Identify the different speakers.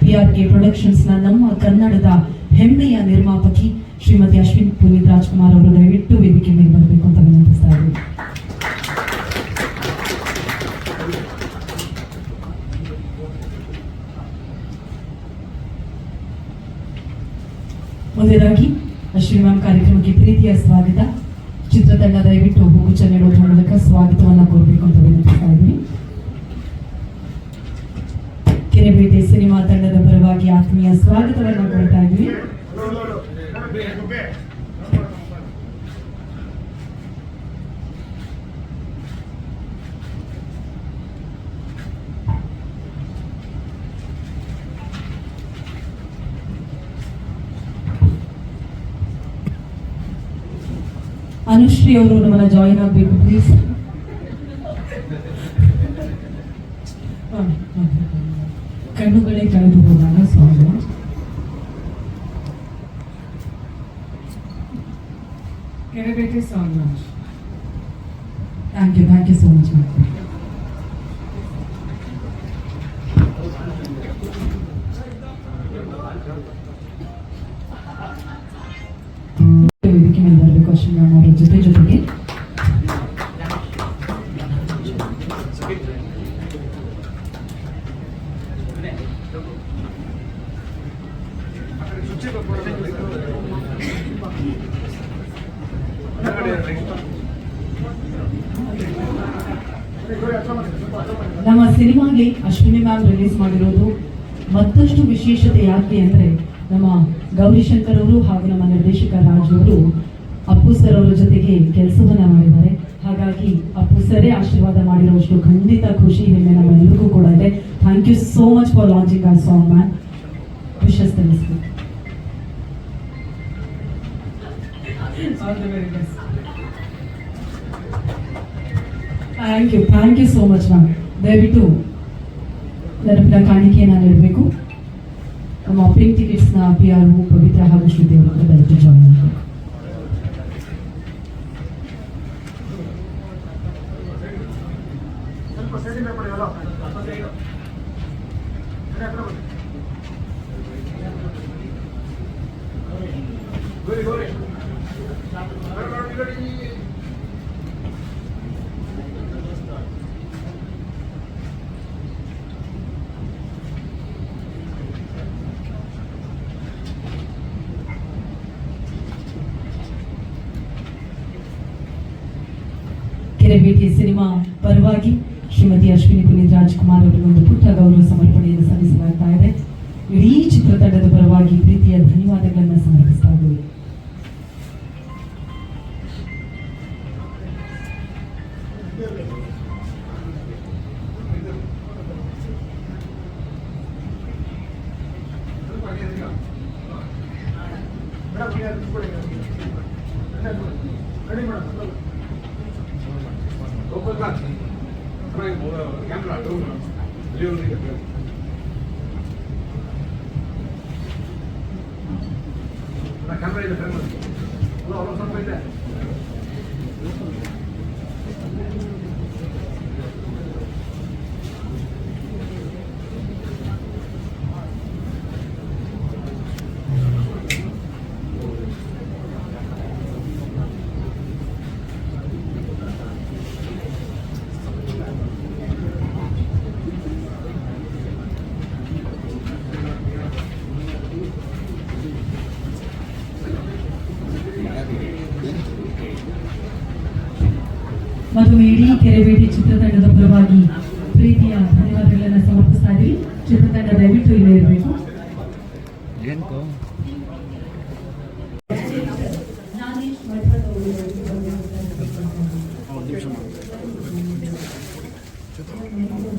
Speaker 1: PRK productions ನ ನಮ್ಮ ಕನ್ನಡದ ಹೆಮ್ಮೆಯ ನಿರ್ಮಾಪಕಿ ಶ್ರೀಮತಿ ಅಶ್ವಿನಿ ಕುಮಾರ್ ರಾಜಕುಮಾರ್ ಅವರು ದೈವಿಕವಾಗಿ ಎಲ್ಲರಿಗೂ ಸ್ವಾಗತವನ್ನು ಕೋರ್ಬೇಕು ಅಂತ ಹೇಳುತ್ತಾ ಇದ್ದೀವಿ. ಮೊದಲಾಗಿ ಅಶ್ವಿನಿ मैम ಕಾರ್ಯಕ್ರಮಕ್ಕೆ ಪ್ರೀತಿಯ ಸ್ವಾಗತita ಚಿತ್ರತಂಡದ ಐಬಿಟು ಹಾಗೂ ಚನ್ನೇಡೋ ತಂಡದಕ್ಕೆ ಸ್ವಾಗತವನ್ನು ಕೋರ್ಬೇಕು ಅಂತ ಹೇಳುತ್ತಾ ಇದ್ದೀವಿ. ಹಿರಿಯ ಭೇಟಿ ಸಿನಿಮಾ ತಂಡದ ಪರವಾಗಿ ಆತ್ಮೀಯ ಸ್ವಾಗತವನ್ನು ಕೊಡ್ತಾ ಇದ್ವಿ ಅನುಶ್ರೀ ಅವರು ನಮ್ಮನ್ನ ಜಾಯಿನ್ ಆಗಬೇಕು ಪ್ಲೀಸ್ ಕಣ್ಣುಗಳೇ ಕಳೆದು ಹೋದಾಗ song
Speaker 2: Kerebete song launch
Speaker 1: thank you thank you so much ma'am Thank you. ನಮ್ಮ ಸಿನಿಮಾಗೆ ಅಶ್ವಿನಿ ಮ್ಯಾಮ್ ರಿಲೀಸ್ ಮಾಡಿರೋದು ಮತ್ತಷ್ಟು ವಿಶೇಷತೆ ಯಾಕೆ ಅಂದರೆ ನಮ್ಮ ಗೌರಿಶಂಕರ್ ಅವರು ಹಾಗೂ ನಮ್ಮ ನಿರ್ದೇಶಕ ರಾಜು ಅವರು ಅಪ್ಪು ಸರ್ ಅವರ ಜೊತೆಗೆ ಕೆಲಸವನ್ನ ಮಾಡಿದ್ದಾರೆ ಹಾಗಾಗಿ ಅಪ್ಪು ಸರೇ ಆಶೀರ್ವಾದ ಮಾಡಿರೋಷ್ಟು ಖಂಡಿತ ಖುಷಿ ಹೆಮ್ಮೆ ನಮ್ಮೆಲ್ಲರಿಗೂ ಕೂಡ ಇದೆ thank you so much for launching our song many wishes
Speaker 2: ತಿಳಿಸ್ತೀನಿ
Speaker 1: thank you thank you so much ma'am ದಯವಿಟ್ಟು ನೆನಪಿನ ಕಾಣಿಕೆಯನ್ನು ನೀಡಬೇಕು ನಮ್ಮ ಪಿಂಕ್ ಟಿಕೆಟ್ಸ್ನ ಪಿ ಆರ್ ಒ ಪವಿತ್ರ ಹಾಗೂ ಶ್ರೀದೇವರು ದಯವಿಟ್ಟು ಜಾಯಿನ್ ಮಾಡಬೇಕು Good, good. ತೆರೆ ಸಿನಿಮಾ ಪರವಾಗಿ ಶ್ರೀಮತಿ ಅಶ್ವಿನಿ ಪುನೀತ್ ರಾಜ್ಕುಮಾರ್ ಅವರಿಗೆ ಒಂದು ಪುಟ್ಟ ಗೌರವ ಸಮರ್ಪಣೆಯನ್ನು ಸಲ್ಲಿಸಲಾಗ್ತಾ ಇದೆ ಇಡೀ ಚಿತ್ರತಂಡದ ಪರವಾಗಿ ಪ್ರೀತಿಯ ಧನ್ಯವಾದಗಳನ್ನು ಸಮರ್ಪಿಸ್ತಾ ಇದ್ದೀವಿ
Speaker 3: ఉపకాశ కెమెరా లీవ్ దగ్గర కెమెರಾ ಇದೆ ಹಲೋ ಹಲೋ ಸ್ವಲ್ಪ ಇದೆ
Speaker 1: ಮತ್ತು ಇಡೀ ತೆರೆಬೇಡಿ ಚಿತ್ರತಂಡದ ಪರವಾಗಿ ಪ್ರೀತಿಯ ಧನ್ಯವಾದಗಳನ್ನು ಸಮರ್ಪಿಸ್ತಾ ಇದ್ದೀವಿ ಚಿತ್ರತಂಡ ದಯವಿಟ್ಟು ಇಲ್ಲೇ ಇರಬೇಕು
Speaker 3: ಚಿತ್ರ